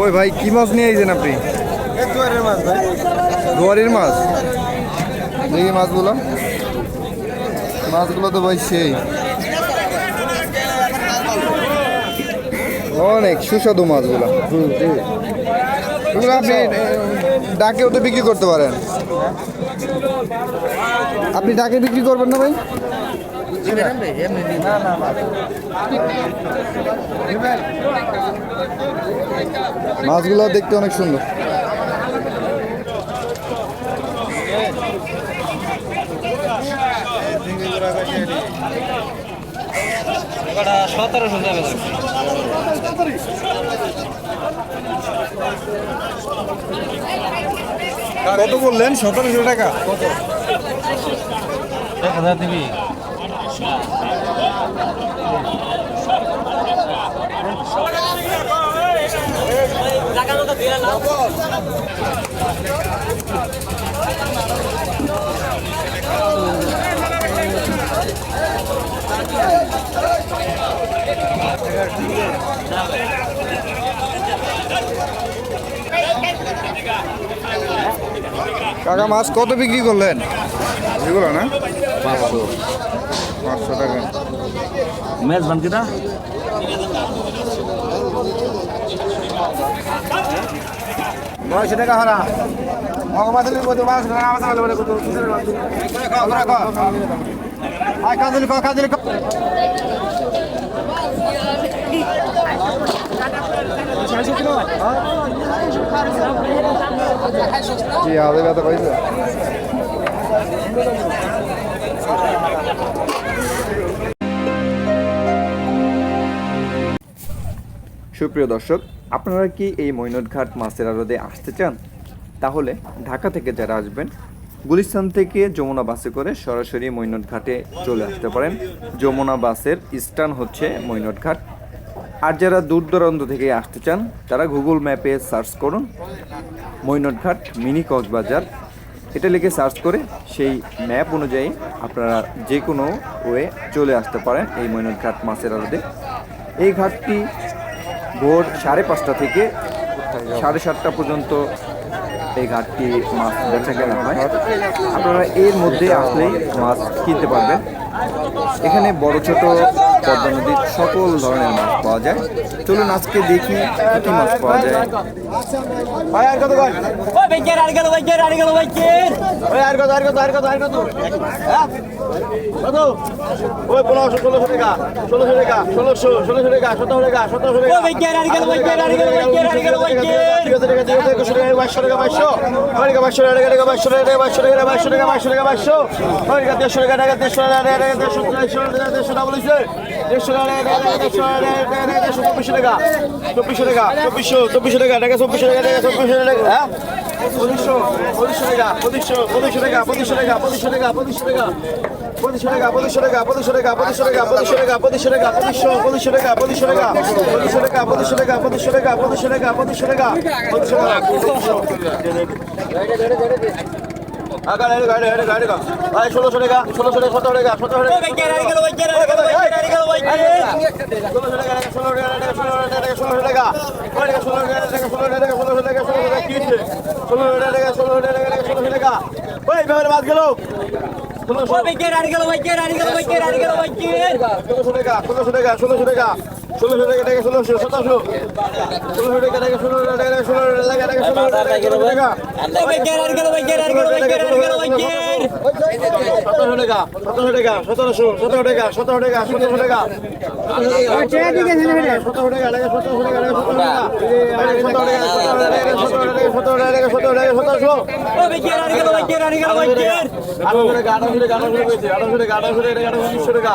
ওই ভাই কি মাছ নিয়ে আইছেন আপনি? দুয়ারির মাছ দেখি মাছগুলো? মাছগুলো তো ভাই সেই। অনেক সুস্বাদু মাছগুলো। আপনি ডাকেও তো বিক্রি করতে পারেন। আপনি ডাকে বিক্রি করবেন না ভাই? মাছগুলো দেখতে অনেক সুন্দর সতেরোশো টাকা কত বললেন সতেরোশো টাকা কত এক হাজার দিবি কাকা মাছ কত বিক্রি করলেন? এগুলো না? পাঁচশো। পাঁচশো টাকা। মেজবান কিনা নয়শো টাকা হারা। মগমাদের কত বলে আয় কাজলি ক কাজলি ক কি হাতে ব্যথা পাইছে সুপ্রিয় দর্শক, আপনারা কি এই মৈনটঘাট মাছের আড়দে আসতে চান? তাহলে ঢাকা থেকে যারা আসবেন, গুলিস্তান থেকে যমুনা বাসে করে সরাসরি মৈনটঘাটে চলে আসতে পারেন। যমুনা বাসের স্ট্যান্ড হচ্ছে মৈনটঘাট আর যারা দূর দূরান্ত থেকে আসতে চান, তারা গুগল ম্যাপে সার্চ করুন মৈনটঘাট মিনি কক্সবাজার। এটা লিখে সার্চ করে সেই ম্যাপ অনুযায়ী আপনারা যে কোনো ওয়ে চলে আসতে পারেন এই মৈনটঘাট মাছের আড়দে এই ঘাটটি ভোর সাড়ে পাঁচটা থেকে সাড়ে সাতটা পর্যন্ত এই ঘাটটি মাছ বেচা কেনা হয়। আপনারা এর মধ্যে আসলেই মাছ কিনতে পারবেন। এখানে বড় ছোট পদ্মা নদীর সকল ধরনের মাছ পাওয়া যায় চলুন আজকে দেখি কি মাছ পাওয়া যায় বাইশো টাকা বাইশো টাকা বাইশো টাকা দেড়শো টাকা দেড়শো টাকা দেড়শো টাকা বলেছে আর কত আর কত আর কত হ্যাঁ? কত ওই পনেরোশো ষোলোশো টাকা ষোলোশো টাকা ষোলোশো ষোলোশো টাকা সতেরো টাকা সতেরোশো টাকা ওই বাইকের আর গেল বাইকের আর গেল বাইকের আর গেল বাইকের ঠিক আছে ঠিক আছে ঠিক আছে একুশশো টাকা বাইশশো টাকা ওই টাকা বাইশশো টাকা টাকা বাইশশো টাকা বাইশশো টাকা বাইশশো টাকা বাইশশো টাকা বাইশশো টাকা দেড়শো টাকা টাকা ষোলোশো টাকা ষোলোশো টাকা সতেরো টাকা সতেরো টাকা ষোলো টাকা ষোলো টাকা ষোলো টাকা ষোলো টাকা ষোলো টাকা ষোলো টাকা কি ষোলো টাকা ষোলো টাকা ষোলো টাকা ওই ব্যাপারে বাদ গেল ষোলোশো টাকা ষোলোশো টাকা ষোলোশো টাকা ষোলোশো টাকা ষোলোশো টাকা টাকা ষোলোশো সতেরোশো ষোলোশো টাকা টাকা ষোলো টাকা টাকা ষোলো টাকা টাকা ষোলো টাকা সতেরোশো টাকা সতেরোশো টাকা সতেরোশো সতেরো টাকা সতেরো টাকা সতেরোশো টাকা সতেরো টাকা টাকা সতেরোশো টাকা টাকা সতেরো টাকা সতেরো টাকা সতেরো টাকা সতেরো টাকা সতেরো টাকা সতেরোশো আঠারোশো টাকা আঠারোশো টাকা আঠারোশো টাকা আঠারোশো টাকা আঠারোশো টাকা আঠারোশো টাকা আঠারোশো টাকা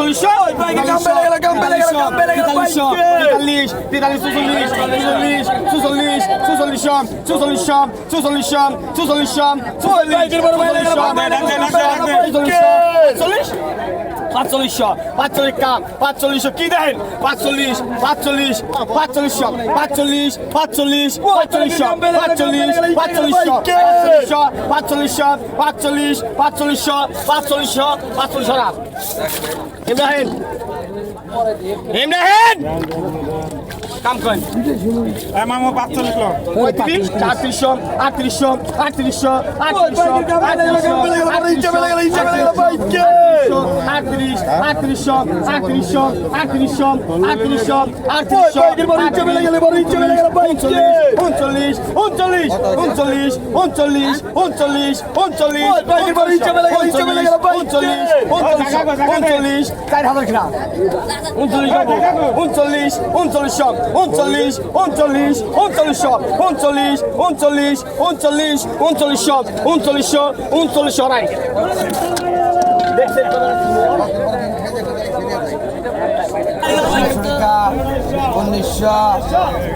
ওই চল্লিশ তেতাল্লিশ তেতাল্লিশ তেতাল্লিশ চৌচল্লিশ চল্লিশ চুচল্লিশ চুচল্লিশ চুচল্লিশ চুচল্লিশ চুচল্লিশ চুচল্লিশ চল্লিশ পাঁচচল্লিশশো পাঁচচল্লিশ কাম পাঁচচল্লিশশো কি দেন পাঁচচল্লিশ পাঁচচল্লিশ পাঁচচল্লিশশো পাঁচচল্লিশ পাঁচচল্লিশ পাঁচচল্লিশশো পাঁচচল্লিশ পাঁচচল্লিশশো পাঁচচল্লিশশো পাঁচচল্লিশ পাঁচচল্লিশশো পাঁচচল্লিশশো পাঁচচল্লিশশো না ইব্রাহিম ইব্রাহিম কাম করেন মামা পাঁচচল্লিশ লোক পঁয়ত্রিশ চারত্রিশশো আটত্রিশশো আটত্রিশশো আটত্রিশ আটত্রিশশো আটত্রিশশো আটত্রিশশো আটত্রিশশো উনচল্লিশ উনচল্লিশ উনচল্লিশ উনচল্লিশ উনচল্লিশ উনচল্লিশ উনচল্লিশ হাজার খেলা উনচল্লিশ উনচল্লিশ উনচল্লিশ উনচল্লিশ উনচল্লিশ উনচল্লিশশো উনচল্লিশ উনচল্লিশ উনচল্লিশ উনচল্লিশশো উনচল্লিশশো উনচল্লিশশো রাই উনিশশো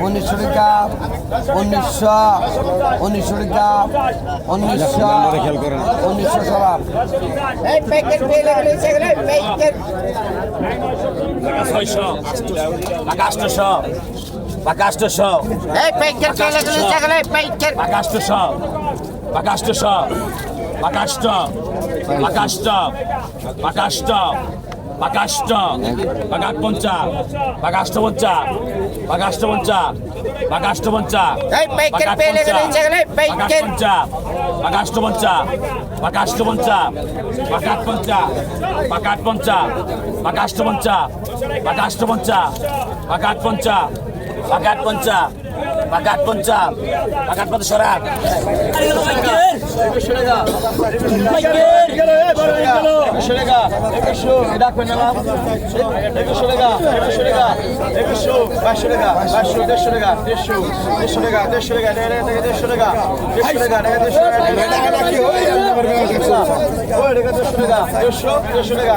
উনিশশো টাকা উনিশশো উনিশশো টাকা উনিশশো উনিশশো সবার। আকাশশো আকাশশো আকাশশো আকাশশো আকাশট আকাশট আকাশট পাকা আষ্ট পাকা আট পঞ্চা পাকা আষ্ট পঞ্চা পাকা আষ্ট পঞ্চা পাকা আষ্ট পঞ্চা পাকা আষ্ট পঞ্চা পাকা আষ্ট পঞ্চা পাকা আট পঞ্চা পাকা আট পঞ্চা পঞ্চা বাগাত পঞ্চাম বাগাত পঞ্চ সরাব দেড়শো টাকা